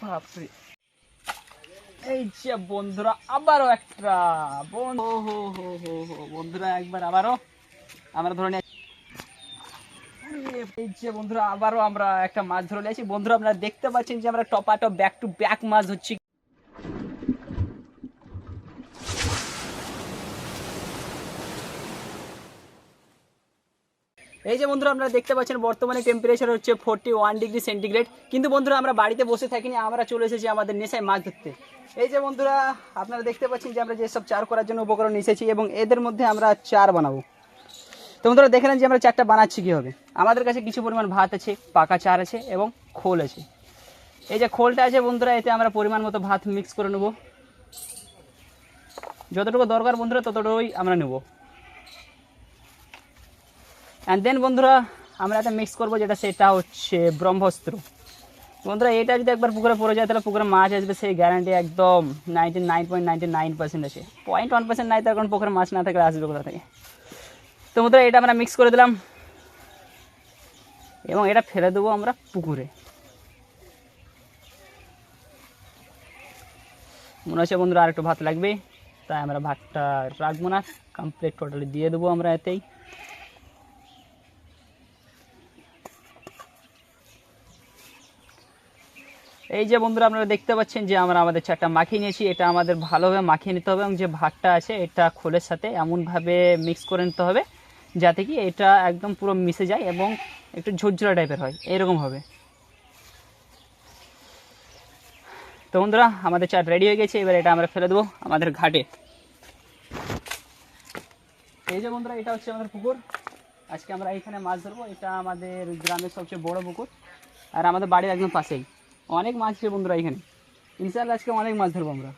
বাপরে। এই যে বন্ধুরা আবারও একটা বন্ধু হো হো হো হো বন্ধুরা একবার আবারও আমরা ধরে নিয়ে এই যে বন্ধুরা আবারও আমরা একটা মাছ ধরে নিয়েছি বন্ধুরা আপনারা দেখতে পাচ্ছেন যে আমরা টপাটো ব্যাক টু ব্যাক মাছ হচ্ছে এই যে বন্ধুরা, আপনারা দেখতে পাচ্ছেন বর্তমানে টেম্পারেচার হচ্ছে ফোর্টি ওয়ান ডিগ্রি সেন্টিগ্রেড কিন্তু বন্ধুরা, আমরা বাড়িতে বসে থাকিনি, আমরা চলে এসেছি আমাদের নেশায় মাছ ধরতে। এই যে বন্ধুরা, আপনারা দেখতে পাচ্ছেন যে আমরা যেসব চার করার জন্য উপকরণ এসেছি এবং এদের মধ্যে আমরা চার বানাবো। তো বন্ধুরা, দেখে যে আমরা চারটা বানাচ্ছি কীভাবে। আমাদের কাছে কিছু পরিমাণ ভাত আছে, পাকা চার আছে এবং খোল আছে। এই যে খোলটা আছে বন্ধুরা, এতে আমরা পরিমাণ মতো ভাত মিক্স করে নেব। যতটুকু দরকার বন্ধুরা, ততটুকুই আমরা নেব। অ্যান্ড দেন বন্ধুরা, আমরা একটা মিক্স করব, যেটা সেটা হচ্ছে ব্রহ্মস্ত্র। বন্ধুরা, এটা যদি একবার পুকুরে পড়ে যায়, তাহলে পুকুরে মাছ আসবে, সেই গ্যারান্টি একদম ninety nine point ninety nine percent আছে। পয়েন্ট ওয়ান পার্সেন্ট নাই পুকুরে মাছ না থাকলে আসবে কোথা থেকে? তো বন্ধুরা, এটা আমরা মিক্স করে দিলাম। এবং এটা ফেলে দেবো আমরা পুকুরে। মনে হচ্ছে বন্ধুরা আর একটু ভাত লাগবে, তাই আমরা ভাতটা রাখব না। কমপ্লিট টোটালি দিয়ে দেবো আমরা এতেই। এই যে বন্ধুরা, আপনারা দেখতে পাচ্ছেন যে আমরা আমাদের চারটা মাখিয়ে নিয়েছি। এটা আমাদের ভালোভাবে মাখিয়ে নিতে হবে এবং যে ভাতটা আছে, এটা খোলের সাথে এমনভাবে মিক্স করে নিতে হবে যাতে কি এটা একদম পুরো মিশে যায় এবং একটু ঝুরঝুরা টাইপের হয়। এরকম হবে। তো বন্ধুরা, আমাদের চাট রেডি হয়ে গেছে। এবার এটা আমরা ফেলে দেবো আমাদের ঘাটে। এই যে বন্ধুরা, এটা হচ্ছে আমাদের পুকুর। আজকে আমরা এখানে মাছ ধরবো। এটা আমাদের গ্রামের সবচেয়ে বড় পুকুর। আর আমাদের বাড়ির একদম পাশেই। অনেক মাছ আছে বন্ধুরা এখানে। ইনশাল্লাহ আজকে অনেক মাছ ধরবো আমরা।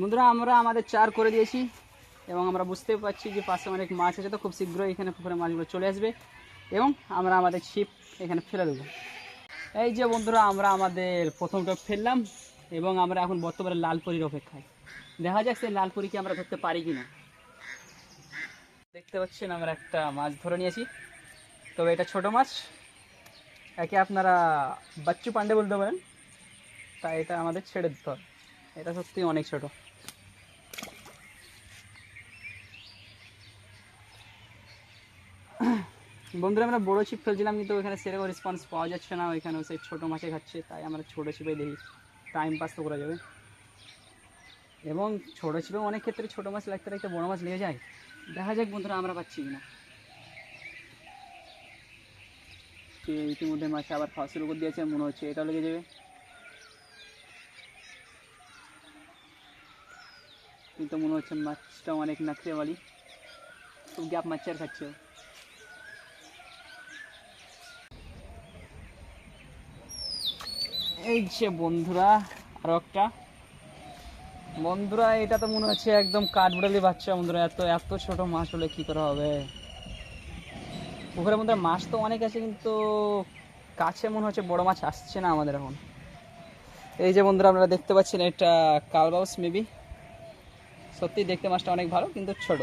বন্ধুরা, আমরা আমাদের চার করে দিয়েছি এবং আমরা বুঝতে পারছি যে পাশে অনেক মাছ আছে, তো খুব শীঘ্রই এখানে পুকুরে মাছগুলো চলে আসবে। এবং আমরা আমাদের ছিপ এখানে ফেলে দেবো। এই যে বন্ধুরা, আমরা আমাদের প্রথমটা ফেললাম এবং আমরা এখন বর্তমানে লাল লালপুরির অপেক্ষায়। দেখা যাক সেই লালপুরিকে আমরা ধরতে পারি কি না দেখতে পাচ্ছেন, আমরা একটা মাছ ধরে নিয়েছি। তবে এটা ছোট মাছ। একে আপনারা বাচ্চু পান্ডে বলতে পারেন তাই এটা আমাদের ছেড়ে দিতে হবে। এটা সত্যি অনেক ছোট। বন্ধুরা, আমরা বড়ো ছিপ ফেলছিলাম কিন্তু ওখানে সেরকম রেসপন্স পাওয়া যাচ্ছে না। ওইখানে সেই ছোটো মাছে খাচ্ছে, তাই আমরা ছোটো ছিপে দেখি। টাইম পাস তো করা যাবে। এবং ছোটো ছিপে অনেক ক্ষেত্রে ছোটো মাছ লাগতে লাগতে বড়ো মাছ লেগে যায়। দেখা যাক বন্ধুরা, আমরা পাচ্ছি সে ইতিমধ্যে মাছে আবার খাওয়া শুরু করে দিয়েছে, মনে হচ্ছে এটাও লেগে যাবে। কিন্তু মনে হচ্ছে মাছটা অনেক নাকড়েওয়ালি। খুব গ্যাপ মাছ আর খাচ্ছে এই যে বন্ধুরা, আরও একটা। বন্ধুরা, এটা তো মনে হচ্ছে একদম কাঠবিড়ালি বাচ্চা বন্ধুরা, এত এত ছোট মাছ হলে কি করে হবে? পুকুরের মধ্যে মাছ তো অনেক আছে, কিন্তু কাছে মনে হচ্ছে বড় মাছ আসছে না আমাদের এখন। এই যে বন্ধুরা, আপনারা দেখতে পাচ্ছেন এটা কালবাউস মেবি। সত্যি দেখতে মাছটা অনেক ভালো, কিন্তু ছোট।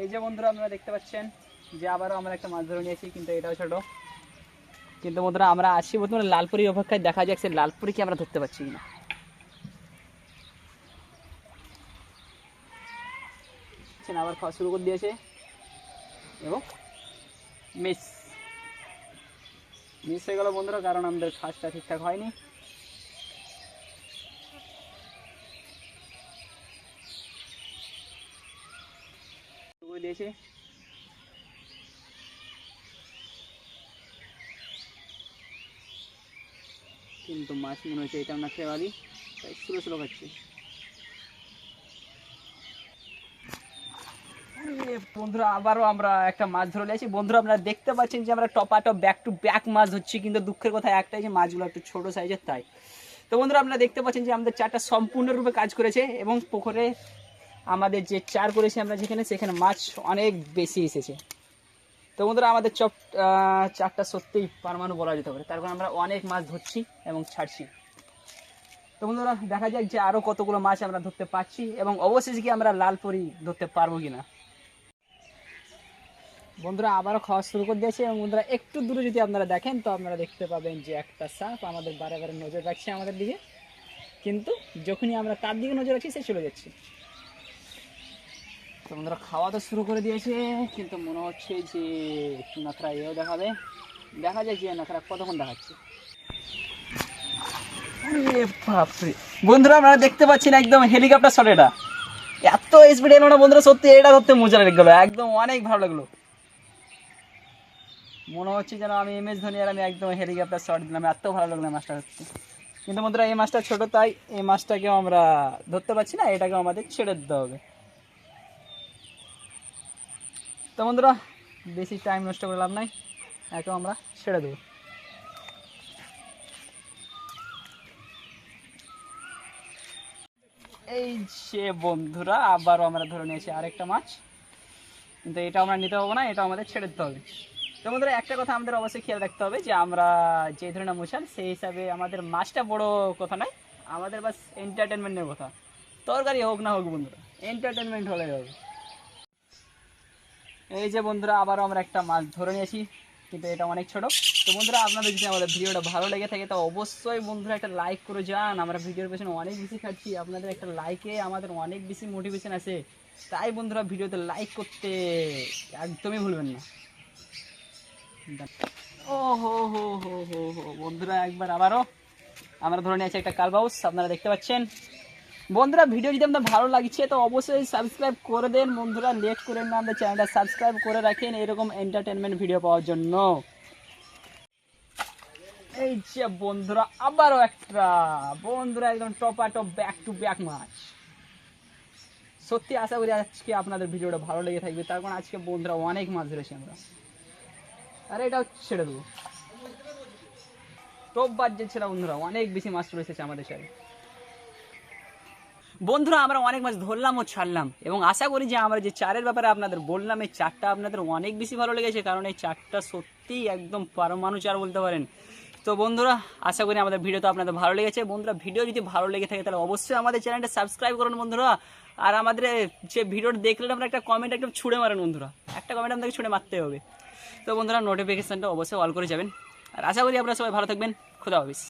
এই যে বন্ধুরা, আপনারা দেখতে পাচ্ছেন যে আবারও আমরা একটা মাছ ধরে নিয়েছি কিন্তু এটাও ছোটো। কিন্তু বন্ধুরা আমরা আসি বর্তমানে লালপুরি অপেক্ষায়। দেখা যাক সে লালপুরি কি আমরা ধরতে পারছি দেখছেন, আবার খাওয়া শুরু করে দিয়েছে। এবং মিস মিস হয়ে গেল বন্ধুরা কারণ আমাদের কাজটা ঠিকঠাক হয়নি। দিয়েছে। কিন্তু মাছ মনে হচ্ছে এটা না খেয়ে পারি তাই স্লো স্লো খাচ্ছি। বন্ধুরা, আবারও আমরা একটা মাছ ধরে নিয়েছি। বন্ধুরা, আপনারা দেখতে পাচ্ছেন যে আমরা টপাটো ব্যাক টু ব্যাক মাছ হচ্ছে কিন্তু দুঃখের কথা একটাই যে মাছগুলো একটু ছোটো সাইজের তাই। তো বন্ধুরা, আপনারা দেখতে পাচ্ছেন যে আমাদের চারটা সম্পূর্ণরূপে কাজ করেছে এবং পুকুরে আমাদের যে চার করেছি আমরা যেখানে, সেখানে মাছ অনেক বেশি এসেছে। তো বন্ধুরা, আমাদের চপ চারটা সত্যিই পারমাণু বলা যেতে পারে। তার আমরা অনেক মাছ ধরছি এবং ছাড়ছি। তো বন্ধুরা, দেখা যাক যে আরও কতগুলো মাছ আমরা ধরতে পারছি এবং অবশেষে কি আমরা লাল পরি ধরতে পারব কি না বন্ধুরা, আবারও খাওয়া শুরু করে দিয়েছে এবং বন্ধুরা, একটু দূরে যদি আপনারা দেখেন, তো আপনারা দেখতে পাবেন যে একটা সাপ আমাদের বারে বারে নজর রাখছে আমাদের দিকে। কিন্তু যখনই আমরা তার দিকে নজর রাখছি, সে চলে যাচ্ছে। তো বন্ধুরা খাওয়া তো শুরু করে দিয়েছে, কিন্তু মনে হচ্ছে যে একটু নাখরা এও দেখাবে। দেখা যায় যে নাখরা কতক্ষণ দেখাচ্ছে। বাপরে। বন্ধুরা, আপনারা দেখতে পাচ্ছেন একদম হেলিকপ্টার শট এটা। এত স্পিড এলো না বন্ধুরা, সত্যি এটা ধরতে মজা লেগে গেলো একদম অনেক ভালো লাগল। মনে হচ্ছে যেন আমি এম এস ধোনি আর আমি একদম হেলিকপ্টার শট দিলাম, এত ভালো লাগল মাছটা ধরতে। কিন্তু বন্ধুরা, এই মাছটা ছোট, তাই এই মাছটাকেও আমরা ধরতে পারছি না, এটাকেও আমাদের ছেড়ে দিতে হবে। তো বন্ধুরা, বেশি টাইম নষ্ট করে লাভ নাই। একে আমরা ছেড়ে দেবো। এই যে বন্ধুরা, আবারও আমরা ধরে নিয়েছি আরেকটা মাছ। কিন্তু এটা আমরা নিতে পারব না, এটা আমাদের ছেড়ে দিতে হবে। তো বন্ধুরা, একটা কথা আমাদের অবশ্যই খেয়াল রাখতে হবে যে আমরা যে ধরনের মোছাল সেই হিসাবে আমাদের মাছটা বড় কথা নয়, আমাদের বাস এন্টারটেনমেন্টের কথা। তরকারি হোক না হোক বন্ধুরা এন্টারটেনমেন্ট হলেই হবে। এই যে বন্ধুরা, আবারও আমরা একটা মাছ ধরে নিয়েছি, কিন্তু এটা অনেক ছোট। তো বন্ধুরা, আপনাদের যদি আমাদের ভিডিওটা ভালো লেগে থাকে, তো অবশ্যই বন্ধুরা একটা লাইক করে যান। আমরা ভিডিওর পেছনে অনেক বেশি খাচ্ছি, আপনাদের একটা লাইকে আমাদের অনেক বেশি মোটিভেশন আছে। তাই বন্ধুরা, ভিডিওতে লাইক করতে একদমই ভুলবেন না। ও হো হো হো হো হো, বন্ধুরা, একবার আবারও আমরা ধরে নিয়েছি একটা কালবাউস। আপনারা দেখতে পাচ্ছেন বন্ধুরা ভিডিও যদি আপনার ভালো লাগছে, তো অবশ্যই সাবস্ক্রাইব করে দেন। বন্ধুরা লেট করেন না আমাদের চ্যানেলটা সাবস্ক্রাইব করে রাখেন, এরকম এন্টারটেনমেন্ট ভিডিও পাওয়ার জন্য। এই যে বন্ধুরা, আবারও একটা। বন্ধুরা, একদম টপা টপ ব্যাক টু ব্যাক মাছ সত্যি আশা করি আজকে আপনাদের ভিডিওটা ভালো লেগে থাকবে। তার কারণ আজকে বন্ধুরা অনেক মাছ ধরেছি আমরা। আরে এটা ছেড়ে দেবো। টপ বাজছে ছেড়া বন্ধুরা, অনেক বেশি মাছ এসেছে আমাদের সাথে। বন্ধুরা, আমরা অনেক মাছ ধরলাম ও ছাড়লাম। এবং আশা করি যে আমরা যে চারের ব্যাপারে আপনাদের বললাম, এই চারটা আপনাদের অনেক বেশি ভালো লেগেছে, কারণ এই চারটা সত্যিই একদম পারমাণু চার বলতে পারেন। তো বন্ধুরা, আশা করি আমাদের ভিডিও তো আপনাদের ভালো লেগেছে। বন্ধুরা, ভিডিও যদি ভালো লেগে থাকে, তাহলে অবশ্যই আমাদের চ্যানেলটা সাবস্ক্রাইব করুন বন্ধুরা। আর আমাদের যে ভিডিওটা দেখলেন, আমরা একটা কমেন্ট একদম ছুঁড়ে মারেন বন্ধুরা। একটা কমেন্ট আপনাকে ছুঁড়ে মারতে হবে। তো বন্ধুরা নোটিফিকেশানটা অবশ্যই অল করে যাবেন। আর আশা করি আপনারা সবাই ভালো থাকবেন। খুদা হাফিজ।